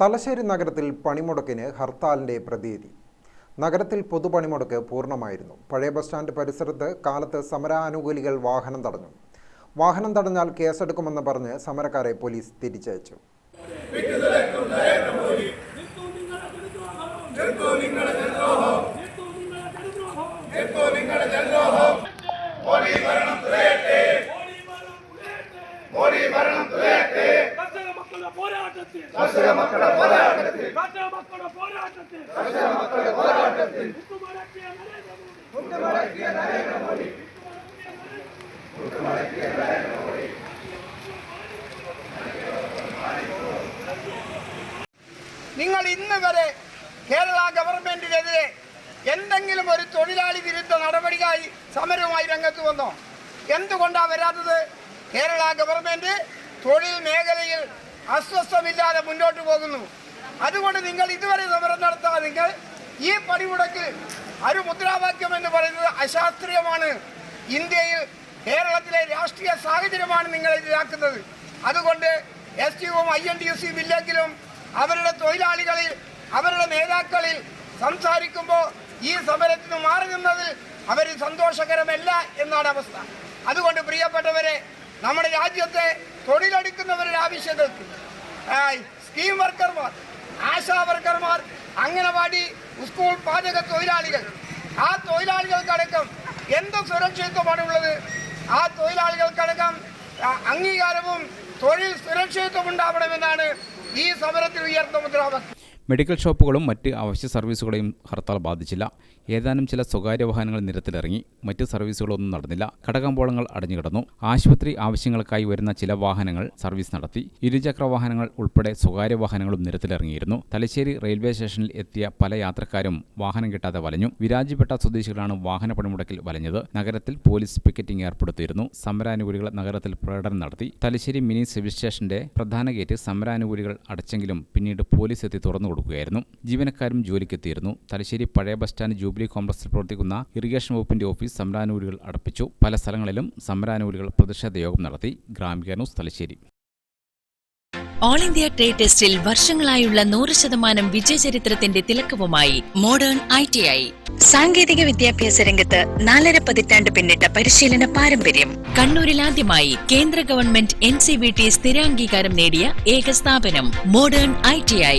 തലശ്ശേരി നഗരത്തിൽ പണിമുടക്കിന് ഹർത്താലിന്റെ പ്രതീതി നഗരത്തിൽ പൊതുപണിമുടക്ക് പൂർണമായിരുന്നു പഴയ ബസ് സ്റ്റാൻഡ് പരിസരത്ത് കാലത്ത് സമരാനുകൂലികൾ വാഹനം തടഞ്ഞു വാഹനം തടഞ്ഞാൽ കേസെടുക്കുമെന്ന് പറഞ്ഞ് സമരക്കാരെ പോലീസ് തിരിച്ചയച്ചു പോരാട്ടത്തിൽ. കർഷക മക്കളുടെ പോരാട്ടത്തിൽ. കർഷക മക്കളുടെ പോരാട്ടത്തിൽ. കർഷക മക്കളുടെ പോരാട്ടത്തിൽ. മുട്ടുമടക്കിയ നരേന്ദ്രമോദി നിങ്ങൾ ഇന്ന് വരെ കേരള ഗവൺമെന്റിനെതിരെ എന്തെങ്കിലും ഒരു തൊഴിലാളി വിരുദ്ധ നടപടിയായി സമരവുമായി രംഗത്ത് വന്നോ? എന്തുകൊണ്ടാണ് വരാത്തത്? കേരള ഗവൺമെന്റ് തൊഴിൽ മേഖലയിൽ അസ്വസ്ഥമില്ലാതെ മുന്നോട്ട് പോകുന്നു. അതുകൊണ്ട് നിങ്ങൾ ഇതുവരെ സമരം നിങ്ങൾ ഈ പണിമുടക്ക് ഒരു മുദ്രാവാക്യം എന്ന് പറയുന്നത് അശാസ്ത്രീയമാണ്. ഇന്ത്യയിൽ കേരളത്തിലെ രാഷ്ട്രീയ സാഹചര്യമാണ് നിങ്ങൾ ഇതിലാക്കുന്നത് അതുകൊണ്ട് എസ് ടിയും ഐ എൻ ഡി എസ് സിയും ഇല്ലെങ്കിലും അവരുടെ തൊഴിലാളികളിൽ അവരുടെ നേതാക്കളിൽ സംസാരിക്കുമ്പോൾ ഈ സമരത്തിന് മാറി നിന്നതിൽ അവർ സന്തോഷകരമല്ല എന്നാണ് അവസ്ഥ. അതുകൊണ്ട് പ്രിയപ്പെട്ടവരെ നമ്മുടെ രാജ്യത്തെ തൊഴിലെടുക്കുന്നവരുടെ ആവശ്യങ്ങൾക്ക്. സ്കീം വർക്കർമാർ ആശാ വർക്കർമാർ അംഗനവാടി സ്കൂൾ പാചക തൊഴിലാളികൾ. ആ തൊഴിലാളികൾക്കടക്കം എന്ത് സുരക്ഷിതത്വമാണ് ഉള്ളത് ആ തൊഴിലാളികൾക്കടക്കം അംഗീകാരവും തൊഴിൽ സുരക്ഷിതത്വം ഉണ്ടാവണമെന്നാണ് ഈ സമരത്തിൽ ഉയർന്ന മുദ്രാവാക്യം. മെഡിക്കൽ ഷോപ്പുകളും മറ്റ് അവശ്യ സർവീസുകളെയും ഹർത്താൽ ബാധിച്ചില്ല. ഏതാനും ചില സ്വകാര്യ വാഹനങ്ങൾ നിരത്തിലിറങ്ങി. മറ്റ് സർവീസുകളൊന്നും നടന്നില്ല. കടകമ്പോളങ്ങൾ അടഞ്ഞുകിടന്നു. ആശുപത്രി ആവശ്യങ്ങൾക്കായി വരുന്ന ചില വാഹനങ്ങൾ സർവീസ് നടത്തി. ഇരുചക്ര വാഹനങ്ങൾ ഉൾപ്പെടെ സ്വകാര്യ വാഹനങ്ങളും നിരത്തിലിറങ്ങിയിരുന്നു. തലശ്ശേരി റെയിൽവേ സ്റ്റേഷനിൽ എത്തിയ പല യാത്രക്കാരും വാഹനം കിട്ടാതെ വലഞ്ഞു. വിരാജിപ്പെട്ട സ്വദേശികളാണ് വാഹന പണിമുടക്കിൽ വലഞ്ഞത്. നഗരത്തിൽ പോലീസ് പിക്കറ്റിംഗ് ഏർപ്പെടുത്തിയിരുന്നു. സമരാനുകൂലികൾ നഗരത്തിൽ പ്രകടനം നടത്തി. തലശ്ശേരി മിനി സിവിൽ സ്റ്റേഷന്റെ പ്രധാന ഗേറ്റ് സമരാനുകൂലികൾ അടച്ചെങ്കിലും പിന്നീട് പോലീസ് എത്തി തുറന്നു കൊടുക്കുകയായിരുന്നു. ജീവനക്കാരും ജോലിക്കെത്തിയിരുന്നു. തലശ്ശേരി പഴയ ബസ് സ്റ്റാൻഡ് ജൂബിലി കോംപ്ലക്സിൽ പ്രവർത്തിക്കുന്ന ഇറിഗേഷൻ വകുപ്പിന്റെ ഓഫീസ് സമരാനുകൂലികൾ അടപ്പിച്ചു. പല സ്ഥലങ്ങളിലും സമരാനുകൂലികൾ പ്രതിഷേധ യോഗം നടത്തി. Gramika News Thalassery. All India trade ടെസ്റ്റിൽ വർഷങ്ങളായുള്ള നൂറ് ശതമാനം വിജയചരിത്രത്തിന്റെ തിലക്കവുമായി മോഡേൺ ഐ ടി ഐ സാങ്കേതിക വിദ്യാഭ്യാസ രംഗത്ത് നാലര പതിറ്റാണ്ട് പിന്നിട്ട പരിശീലന പാരമ്പര്യം. കണ്ണൂരിൽ ആദ്യമായി കേന്ദ്ര government N C V T സ്ഥിരാംഗീകാരം നേടിയ ഏക സ്ഥാപനം മോഡേൺ ഐ ടി ഐ